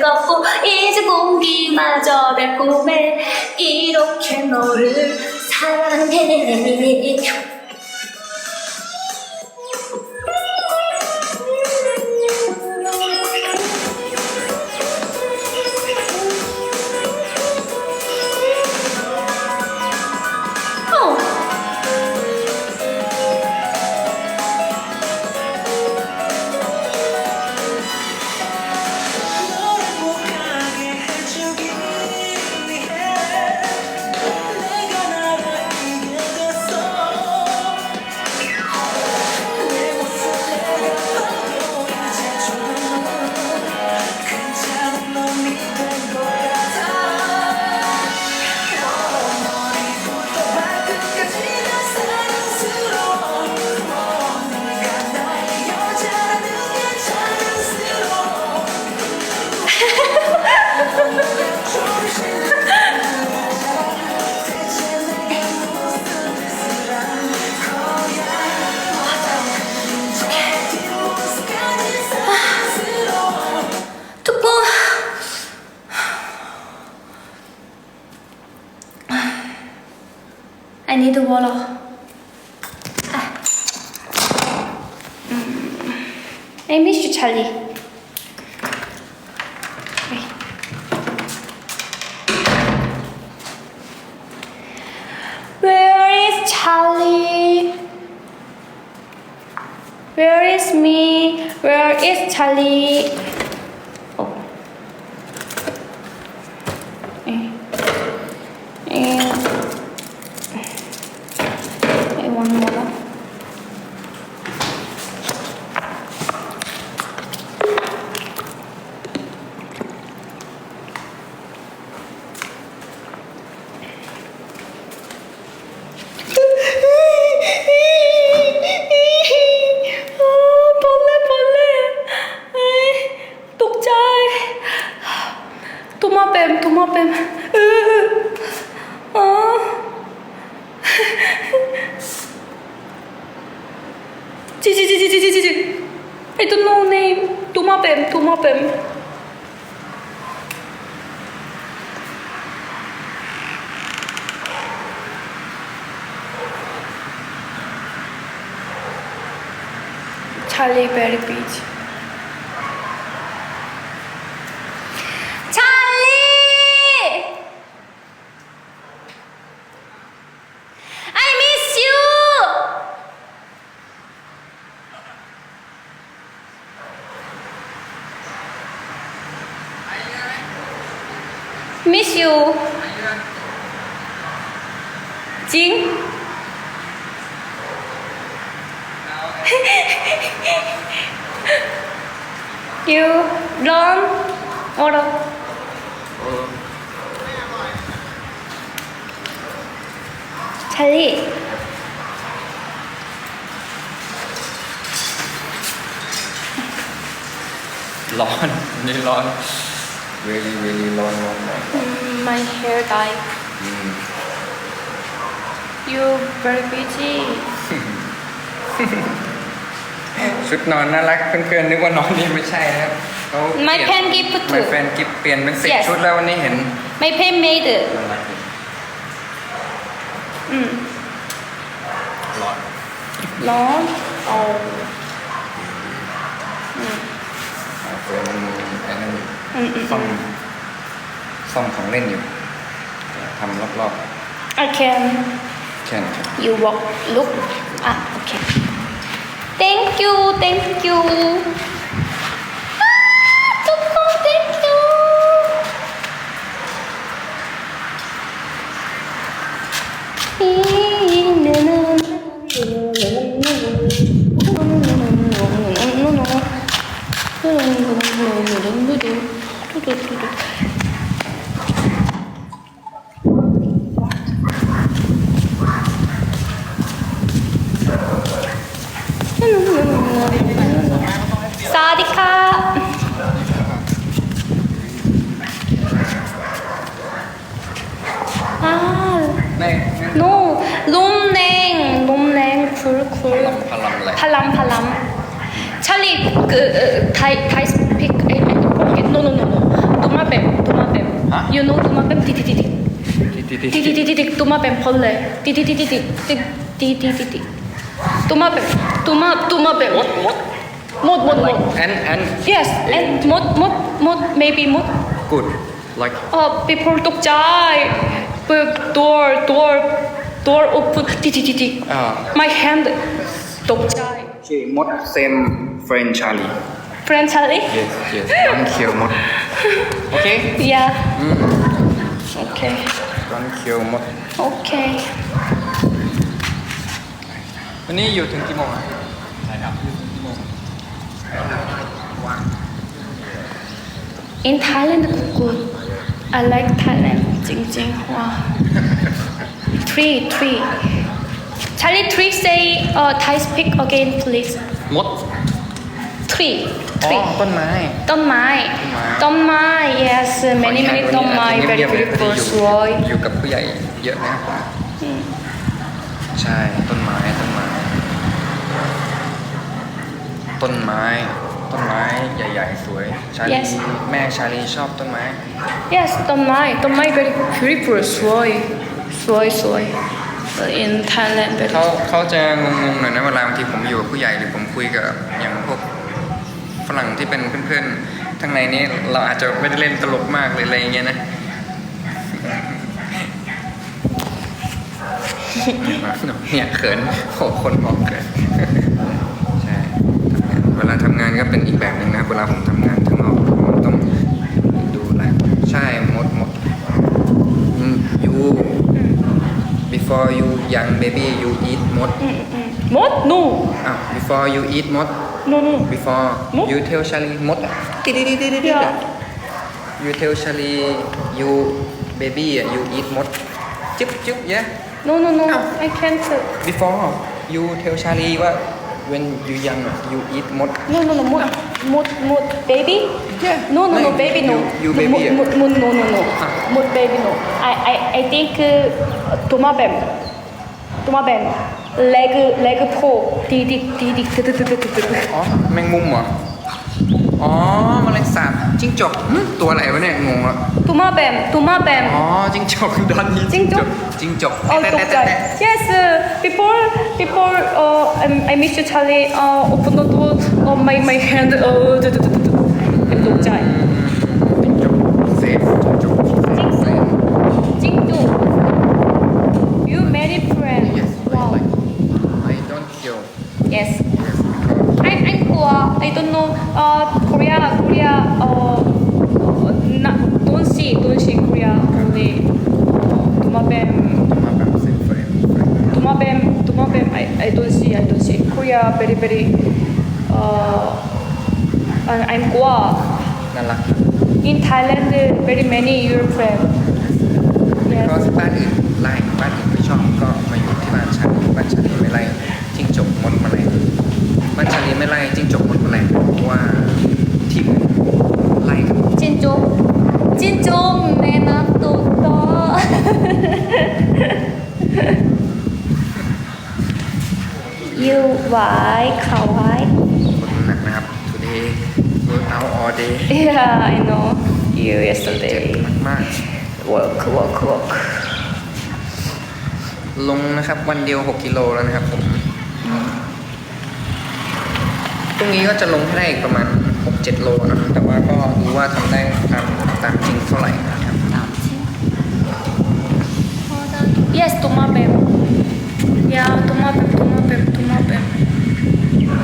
뜨겁고 이제 공기마저 달콤해. 이렇게 너를 사랑해 I miss you, Charlie. Where is Charlie? Where is me? Where is Charlie? yapayım? Aa. Ci ci ci ci ci ci. I don't know name. Tuma pem, tuma pem. Charlie Berry Beach. Miss you. Jing? You run or 찰리ร้อน วันนี่ร้อน very very ร้อนร้อนร้อน Mm, my hair dye อืม You very busy ชุดนอนน่ารักเพื่อนๆนึกว่านอนนี่ไม่ใช่นะครับเขา My pen gift too ไม่แฟนกิฟเปลี่ยนเป็นสิบ Yes ชุดแล้ววันนี้เห็น My pen made น่ารักดีอืมร้อนร้อนเอาอืมอ่าเฟิร์นมัน ซ่อมซ่อมของเล่นอยู่ทำรอบ I can ๆแค่นั้นครับ you walk look อะโอเค thank you thank you อ่าทุกคน thank you สวัสดีค่ะอ่าใน no ลมแรงลมแรงคูลคูลพลังอะไรพลัมพลัมชาลี그ไทยไท pem, tuma pem. Huh? You know tuma pem? Titik titik. Titik titik. Titik titik titik. Tuma pem holle. Titik titik titik. Titik titik titik. Tuma pem. Tuma tuma pem. What what? Mod mod mod. And and. Yes and mod mod mod maybe mod. Good. Like. Oh, people took chai. Door door door open. Titik titik. My hand took chai. Okay, mod same friend Charlie. friend Charlie yes yes don't kill มดโอเค yeah อืม okay don't kill มด okay วันนี้อยู่ถึงกี่โมงอะใช่ครับอยู่ถึงกี่โมง in Thailand good I like Thailand จริงๆว้าว three three Charlie three say uh Thai speak again please มด Three อ๋อ three ต้นไม้ ต้นไม้ ต้นไม้ yes many many ต้นไม้ very เงียบๆเลย beautiful อยู่สวย อยู่กับผู้ใหญ่เยอะนะครับผมใช่ต้นไม้ต้นไม้ ต้นไม้ ต้นไม้ใหญ่ๆสวยชาลี Yes แม่ชาลีชอบต้นไม้ yes ต้นไม้ต้นไม้ very beautiful สวยสวยสวย in Thailand very เขาเขาจะงงๆหน่อยนะเวลาบางทีผมอยู่กับผู้ใหญ่หรือผมคุยกับอย่างพวก ฝรั่งที่เป็นเพื่อนๆทั้งในนี้ เราอาจจะไม่ได้เล่นตลกมากเลยอะไรอย่างเงี้ยนะเนี่ยเขินโอ้คนบอกเขินใช่เวลาทำงานก็เป็นอีกแบบหนึ่งนะเวลาผมทำงานข้างนอกมันต้องดูแลใช่หมดหมดอืม you before you young baby you eat มด What? No. อ้าว before you eat มด No, no. before มด you tell Charlie มดติดติดติดติดติด Yeah. you tell Charlie you baby you eat มดจึ๊บจึ๊บ yeah No, no, no. Ow. I can't. before you tell Charlie ว่า when you young you eat มด No, no, no. Mood, mood, mood, baby? Yeah. No, no, no, No, baby, no. you- you No, baby, Mood, yeah. mood, mood, no, no, no. Ah. Mood, baby, no. I, I, I think uh, เลกเลกโผล่ดีดิดีดิตึ๊ดตึ๊ดตึ๊ดตึ๊ดอ๋อแมงมุมเหรอ อ๋อแมลงสาบจิ้งจกหึตัวอะไรวะเนี่ยงงละตูมาแบมตูมาแบม อ๋อจิ้งจกดอนนี้จิ้งจก จิ้งจกโอ้ตกใจ yes uh, people people uh, I, I miss you Charlie uh, open the door uh, my my hand uh, ตกใจ everybody. Uh, I'm Gua. น่ารัก In Thailand, there are very many European. ก็บ้านอื่นไล่บ้านอื่นไม่ชอบก็มาอยู่ที่บ้านฉันบ้านฉันไม่ไล่จิ้งจกมดแมลงบ้านฉันไม่ไล่จิ้งจกมดแมลงเพราะว่าที่ไล่กันจิ้งจกจิ้งจกในน้ำตุ๊กตา ไว้เขาวว้คนหนักนะครับ today work out all day yeah I know you yesterday มาก work work work ลงนะครับวันเดียว 6 กิโลแล้วนะครับผมพรุ่งนี้ก็จะลงให้ได้อีกประมาณ 6-7 โลนะแต่ว่าก็ดูว่าทำได้ตามตามจริงเท่าไหร่นะครับ yes ตัวมาเบบยาตัวมาเบบ เบมตุ้มเบม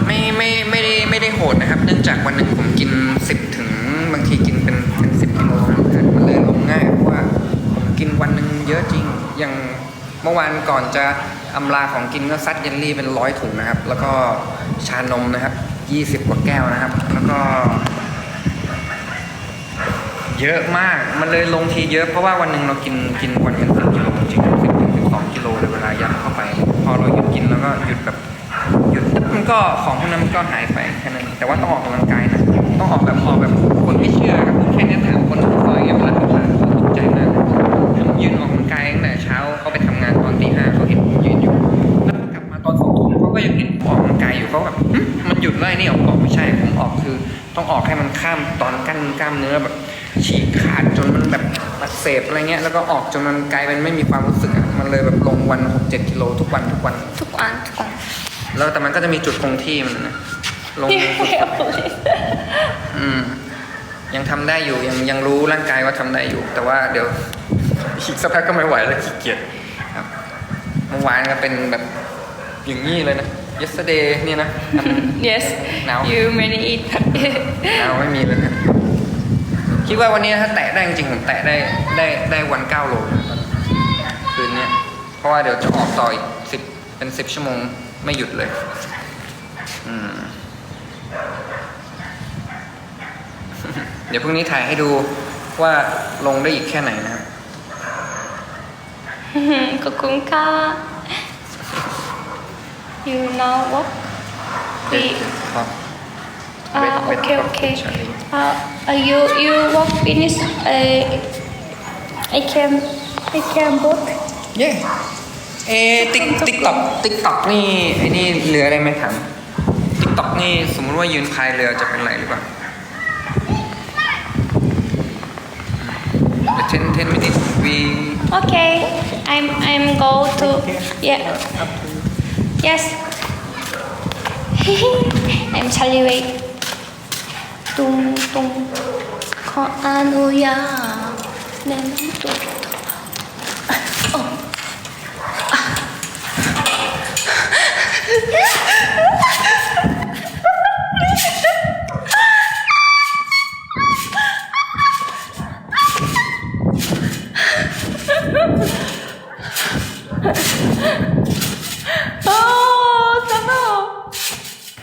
ไม่ไม่ไม่ได้ไม่ได้โหดนะครับ เนื่องจากวันหนึ่งผมกินสิบถึงบางทีกินเป็นเป็นสิบกิโลครับมันเลยลงง่ายเพราะว่าผมกินวันหนึ่งเยอะจริงอย่างเมื่อวานก่อนจะอำลาของกินก็ซัดเยลลี่เป็นร้อยถุงนะครับ แล้วก็ชานมนะครับยี่สิบกว่าแก้วนะครับ แล้วก็ เยอะมากมันเลยลงทีเยอะเพราะว่าวันหนึ่งเรากินกินวันเป็นสิบกิโลจริงสิบถึงสิบสองกิโลในเวลายัดเข้าไป พอเราหยุด ก็หยุดแบบหยุดปุ๊บมันก็ของพวกนั้นมันก็หายไปแค่นั้นแต่ว่าต้องออกกำลังกายนะต้องออกแบบออกแบบคนไม่เชื่อครับผมแค่นี้ถามคนที่ซอยเงี้ยเวลาเขาผ่านเขาตกใจมากผมยืนออกกำลังกายตั้งแต่เช้าเขาไปทำงานตอนตีห้าเขาเห็นผมยืนอยู่แล้วกลับมาตอนสองทุ่มเขาก็ยังเห็นออกกำลังกายอยู่เขาแบบมันหยุดแล้วไอ้นี่ออกบอกไม่ใช่ผมออกคือ ต้องออกให้มันข้ามตอนกั้นกล้ามเนื้อแบบฉีกขาดจนมันแบบอักเสบอะไรเงี้ยแล้วก็ออกจนมันกลายเป็นไม่มีความรู้สึกมันเลยแบบลงวันหกเจ็ดกิโลทุกวันทุกวันทุก วันทุกวันแล้วแต่มันก็จะมีจุดคงที่มันนะลง police อืมยังทำได้อยู่ยังยังรู้ร่างกายว่าทำได้อยู่ แต่ว่าเดี๋ยวอีกสักพักก็ไม่ไหวแล้วขี้เกียจครับเมื่อวานก็เป็นแบบอย่างนี้เลยนะ yesterday เนี่ยนะทำ yes Now. you many eat เอาไม่มีเลยนะคิดว่าวันนี้ถ้าแตะได้จริงๆผมแตะได้ได้ได้วันเก้าโลนะคืนเนี้ยเพราะว่าเดี๋ยวจะออกต่ออีกสิบ เป็นสิบชั่วโมงไม่หยุดเลย อืม เดี๋ยวพรุ่งนี้ถ่ายให้ดูว่าลงได้อีกแค่ไหนนะครับขอบคุณค่ะ you know what we ครับ Ah, Wait, wait, okay, wait, okay. Charlie. Uh, uh, you you work finish. Uh, I can I can book. เย้ เอติ๊กติ๊กต็อกติ๊กต็อกนี่ไอ้นี่เรือได้ไหมถามติ๊กต็อกนี่สมมติว่ายืนพายเรือจะเป็นไรหรือเปล่าเดี๋ยว10 10 minutes we Okay, I'm I'm go to yeah yes. I'm Charlie Wait. tung tung có an ủi à nên nó tụt Ồ. Yeah!